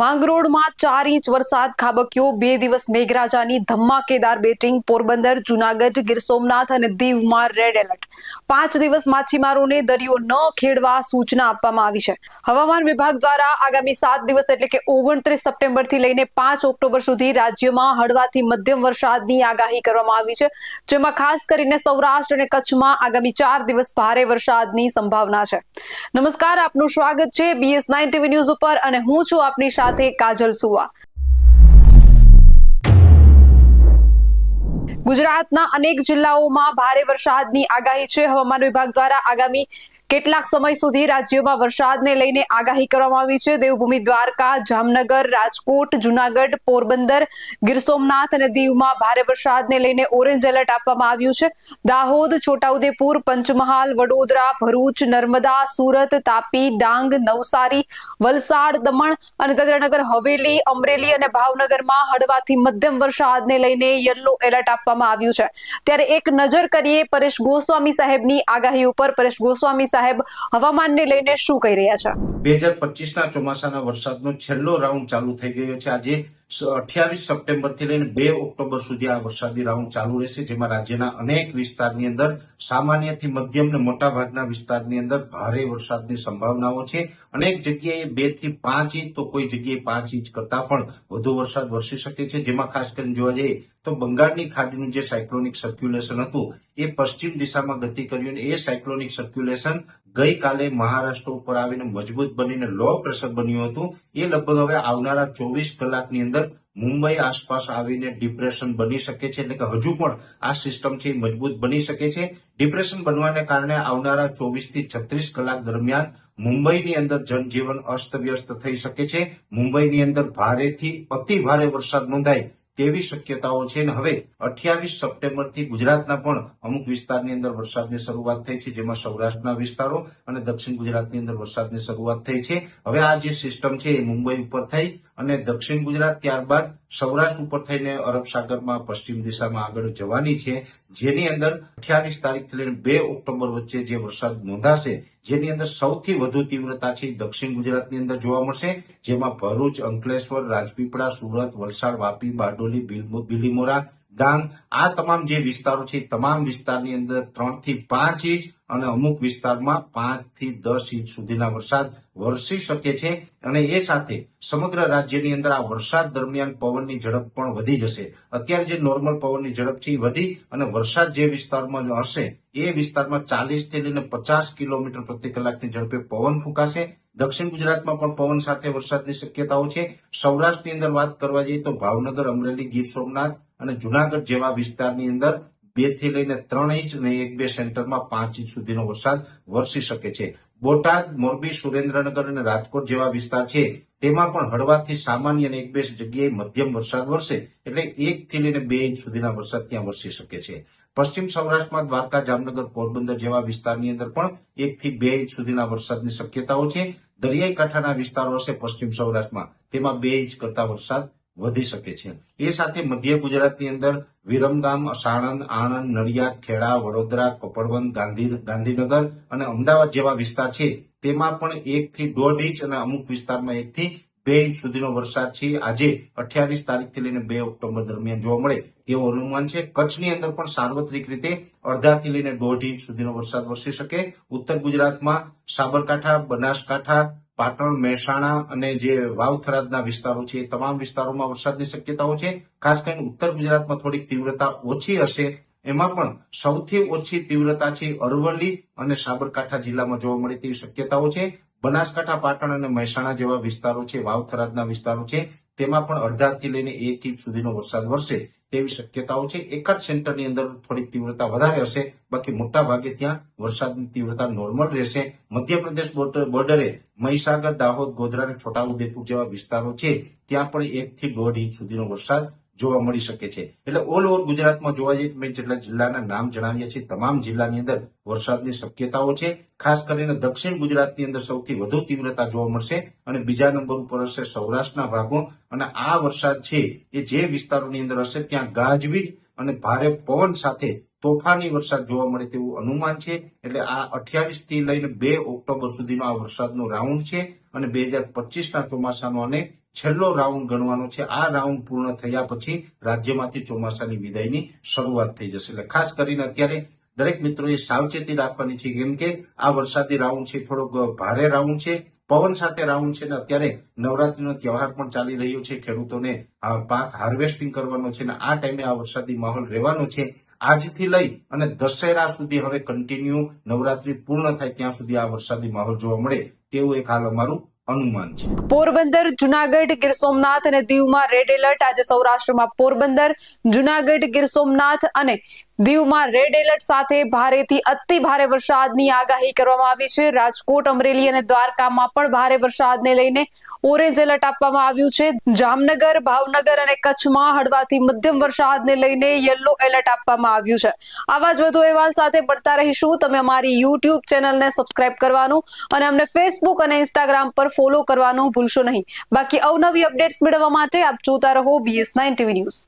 માંગરોળમાં ચાર ઇંચ વરસાદ, ખાબક્યો, બે દિવસ મેઘરાજાની ધમાકેદાર બેટિંગ, પોરબંદર, જુનાગઢ, ગીર સોમનાથ અને દીવમાં રેડ એલર્ટ પાંચ દિવસ માછીમારોને દરિયો ન ખેડવા સૂચના આપવામાં આવી છે. હવામાન વિભાગ દ્વારા આગામી સાત દિવસ એટલે કે ઓગણત્રીસ સપ્ટેમ્બરથી લઈને પાંચ ઓક્ટોબર સુધી રાજ્યમાં હળવાથી મધ્યમ વરસાદની આગાહી કરવામાં આવી છે, જેમાં ખાસ કરીને સૌરાષ્ટ્ર અને કચ્છમાં આગામી ચાર દિવસ ભારે વરસાદની સંભાવના છે. નમસ્કાર, આપનું સ્વાગત છે બીએસ નાઇન ટીવી ન્યૂઝ ઉપર અને હું છું આપની સાથે કાજલ સુવા. ગુજરાતના અનેક જિલ્લાઓમાં ભારે વરસાદની આગાહી છે. હવામાન વિભાગ દ્વારા આગામી કેટલાક સમય સુધી રાજ્યમાં વરસાદને લઈને આગાહી કરવામાં આવી છે. દેવભૂમિ દ્વારકા, જામનગર, રાજકોટ, જુનાગઢ, પોરબંદર, ગીર સોમનાથ અને દીવમાં ભારે વરસાદને લઈને ઓરેન્જ એલર્ટ આપવામાં આવ્યું છે. દાહોદ, છોટાઉદેપુર, પંચમહાલ, વડોદરા, ભરૂચ, નર્મદા, સુરત, તાપી, ડાંગ, નવસારી, વલસાડ, દમણ અને દાદરાનગર, હવેલી, અમરેલી અને ભાવનગરમાં હળવાથી મધ્યમ વરસાદને લઈને યલો એલર્ટ આપવામાં આવ્યું છે. ત્યારે એક નજર કરીએ પરેશ ગોસ્વામી સાહેબની આગાહી ઉપર. પરેશ ગોસ્વામી સાહેબ હવામાનને લઈને શું કહી રહ્યા છે? બે હજાર પચીસના ચોમાસાના વરસાદનો છેલ્લો રાઉન્ડ ચાલુ થઈ ગયો છે. આજે અઠ્યાવીસ સપ્ટેમ્બરથી લઈને બે ઓક્ટોબર સુધી આ વરસાદી રાઉન્ડ ચાલુ રહેશે, જેમાં રાજ્યના અનેક વિસ્તારની અંદર, સામાન્યથી મધ્યમ ને મોટા ભાગના વિસ્તારની અંદર ભારે વરસાદની સંભાવનાઓ છે. અનેક જગ્યાએ બેથી પાંચ ઇંચ, તો કોઈ જગ્યાએ પાંચ ઇંચ કરતા પણ વધુ વરસાદ વરસી શકે છે. જેમાં ખાસ કરીને જોવા જઈએ તો બંગાળની ખાડીનું જે સાયક્લોનિક સર્ક્યુલેશન હતું, એ પશ્ચિમ દિશામાં ગતિ કર્યું એ સાયક્લોનિક સર્ક્યુલેશન ગઈકાલે મહારાષ્ટ્ર ઉપર આવીને મજબૂત બનીને લો પ્રેશર બન્યું હતું. એ લગભગ હવે આવનારા ચોવીસ કલાકની અંદર મુંબઈ આસપાસ આવીને ડિપ્રેશન બની શકે છે. એટલે કે હજુ પણ આ સિસ્ટમ છે મજબૂત બની શકે છે. ડિપ્રેશન બનવાને કારણે આવનારા ચોવીસથી છત્રીસ કલાક દરમિયાન મુંબઈની અંદર જનજીવન અસ્તવ્યસ્ત થઈ શકે છે. મુંબઈની અંદર ભારેથી અતિ ભારે વરસાદ નોંધાય. તેવી શક્યતાઓ છે અને હવે અઠ્યાવીસ સપ્ટેમ્બરથી ગુજરાતના પણ અમુક વિસ્તારની અંદર વરસાદની શરૂઆત થઈ છે, જેમાં સૌરાષ્ટ્રના વિસ્તારો અને દક્ષિણ ગુજરાતની અંદર વરસાદની શરૂઆત થઈ છે. હવે આ જે સિસ્ટમ છે એ મુંબઈ ઉપર થઈ અને દક્ષિણ ગુજરાત ત્યારબાદ સૌરાષ્ટ્ર ઉપર થઈને અરબ સાગરમાં પશ્ચિમ દિશામાં આગળ જવાની છે, જેની અંદર અઠ્યાવીસ તારીખથી લઈને બે ઓક્ટોબર વચ્ચે જે વરસાદ નોંધાશે, જેની અંદર સૌથી વધુ તીવ્રતા છે દક્ષિણ ગુજરાતની અંદર જોવા મળશે, જેમાં ભરૂચ, અંકલેશ્વર, રાજપીપળા, સુરત, વલસાડ, વાપી, બારડોલી, બિલ- બિલીમોરા ડાંગ આ તમામ જે વિસ્તારો છે તમામ વિસ્તારની અંદર ત્રણથી પાંચ ઇંચ અને અમુક વિસ્તારમાં પાંચથી દસ ઇંચ સુધીના વરસાદ વરસી શકે છે. અને એ સાથે સમગ્ર રાજ્યની અંદર આ વરસાદ દરમિયાન પવનની ઝડપ પણ વધી જશે. અત્યારે જે નોર્મલ પવનની ઝડપ છે વધી અને વરસાદ જે વિસ્તારમાં હશે, એ વિસ્તારમાં ચાલીસથી લઈને પચાસ કિલોમીટર પ્રતિ કલાકની ઝડપે પવન ફૂંકાશે. દક્ષિણ ગુજરાતમાં પણ પવન સાથે વરસાદની શક્યતાઓ છે. સૌરાષ્ટ્રની અંદર વાત કરવા જઈએ તો ભાવનગર, અમરેલી, ગીર સોમનાથ અને જુનાગઢ જેવા વિસ્તારની અંદર બેથી લઈને ત્રણ ઇંચ અને એક બે સેન્ટરમાં પાંચ ઇંચ સુધીનો વરસાદ વરસી શકે છે. બોટાદ, મોરબી, સુરેન્દ્રનગર અને રાજકોટ જેવા વિસ્તાર છે, તેમાં પણ હળવાથી સામાન્ય અને એક બે જગ્યાએ મધ્યમ વરસાદ વરસે એટલે એક થી લઈને બે ઇંચ સુધીના વરસાદ ત્યાં વરસી શકે છે. પશ્ચિમ સૌરાષ્ટ્રમાં દ્વારકા, જામનગર, પોરબંદર જેવા વિસ્તારની અંદર પણ એક થી બે ઇંચ સુધીના વરસાદની શક્યતાઓ છે. દરિયાઈ કાંઠાના વિસ્તારો હશે પશ્ચિમ સૌરાષ્ટ્રમાં, તેમાં બે ઇંચ કરતા વરસાદ વધી શકે છે. એ સાથે મધ્ય ગુજરાતની અંદર વિરમગામ, સાણંદ, આણંદ, નડિયાદ, ખેડા, વડોદરા, કપડવંત, ગાંધી, ગાંધીનગર અને અમદાવાદ જેવા વિસ્તાર છે. તેમાં પણ એક થી દોઢ ઇંચ અને અમુક વિસ્તારમાં એકથી બે ઇંચ સુધીનો વરસાદ છે. આજે અઠ્યાવીસ તારીખથી લઈને બે ઓક્ટોબર દરમિયાન જોવા મળે તેવું અનુમાન છે. કચ્છની અંદર પણ સાર્વત્રિક રીતે અડધાથી લઈને દોઢ ઇંચ સુધીનો વરસાદ વરસી શકે. ઉત્તર ગુજરાતમાં સાબરકાંઠા, બનાસકાંઠા પાટણ, મહેસાણા અને જે વાવથરાદના વિસ્તારો છે, એ તમામ વિસ્તારોમાં વરસાદની શક્યતાઓ છે. ખાસ કરીને ઉત્તર ગુજરાતમાં થોડીક તીવ્રતા ઓછી હશે. એમાં પણ સૌથી ઓછી તીવ્રતા છે અરવલ્લી અને સાબરકાંઠા જિલ્લામાં જોવા મળે તેવી શક્યતાઓ છે. બનાસકાંઠા, પાટણ અને મહેસાણા જેવા વિસ્તારો છે વાવથરાદના વિસ્તારો છે, તેમાં પણ અડધાથી લઈને એક ઇંચ સુધીનો વરસાદ વરસે. તેવી શક્યતાઓ છે. એક જ સેન્ટરની અંદર થોડીક તીવ્રતા વધારે હશે. બાકી મોટા ભાગે ત્યાં વરસાદની તીવ્રતા નોર્મલ રહેશે. મધ્યપ્રદેશ બોર્ડર મહીસાગર, દાહોદ, ગોધરા અને છોટાઉદેપુર જેવા વિસ્તારો છે, ત્યાં પણ એક થી દોઢ ઇંચ સુધીનો વરસાદ જોવા મળી શકે છે. એટલે ઓલ ઓવર ગુજરાતમાં જોવા જઈએ મેં જેટલા જિલ્લાના નામ જણાવ્યા છે તમામ જિલ્લાની અંદર વરસાદની શક્યતાઓ છે. ખાસ કરીને દક્ષિણ ગુજરાતની અંદર સૌથી વધુ તીવ્રતા જોવા મળશે અને બીજા નંબર ઉપર હશે સૌરાષ્ટ્રના ભાગો. અને આ વરસાદ છે એ જે વિસ્તારોની અંદર હશે, ત્યાં ગાજવીજ અને ભારે પવન સાથે તોફાની વરસાદ જોવા મળે તેવું અનુમાન છે. એટલે આ અઠ્યાવીસથી લઈને બે ઓક્ટોબર સુધીનો આ વરસાદનો રાઉન્ડ છે. અને બે હજાર પચીસના ચોમાસાનો અને છેલ્લો રાઉન્ડ ગણવાનો છે. આ રાઉન્ડ પૂર્ણ થયા પછી રાજ્યમાંથી ચોમાસાની વિદાયની શરૂઆત થઈ જશે. એટલે ખાસ કરીને અત્યારે દરેક મિત્રોએ સાવચેતી રાખવાની છે કેમ કે આ વરસાદી રાઉન્ડ છે, થોડોક ભારે રાઉન્ડ છે. પવન સાથે રાઉન્ડ છે ને અત્યારે નવરાત્રીનો તહેવાર પણ ચાલી રહ્યો છે. ખેડૂતોને પાક હાર્વેસ્ટિંગ કરવાનો છે ને આ ટાઈમે આ વરસાદી માહોલ રહેવાનો છે. આજથી લઈ અને દશેરા સુધી હવે કન્ટિન્યુ નવરાત્રી પૂર્ણ થાય ત્યાં સુધી આ વરસાદી માહોલ જોવા મળે તેવું એક હાલ અમારું અનુમાન છે. પોરબંદર, જુનાગઢ, ગીર સોમનાથ અને દીવમાં રેડ એલર્ટ આજે સૌરાષ્ટ્રમાં પોરબંદર, જુનાગઢ, ગીર સોમનાથ અને દીવમાં રેડ એલર્ટ સાથે ભારેથી અતિ ભારે વરસાદની આગાહી કરવામાં આવી છે. રાજકોટ, અમરેલી અને દ્વારકામાં પણ ભારે વરસાદને લઈને ઓરેન્જ એલર્ટ આપવામાં આવ્યું છે. જામનગર, ભાવનગર અને કચ્છમાં હળવાથી મધ્યમ વરસાદને લઈને યલો એલર્ટ આપવામાં આવ્યું છે. આવા જ વધુ અહેવાલ સાથે પડતા રહીશું. તમે અમારી યુટ્યુબ ચેનલને સબસ્ક્રાઇબ કરવાનું અને અમને ફેસબુક અને ઇન્સ્ટાગ્રામ પર ફોલો કરવાનું ભૂલશો નહીં. બાકી અવનવી અપડેટ્સ મેળવવા માટે આપ જોતા રહો બીએસ નાઇન ટીવી ન્યૂઝ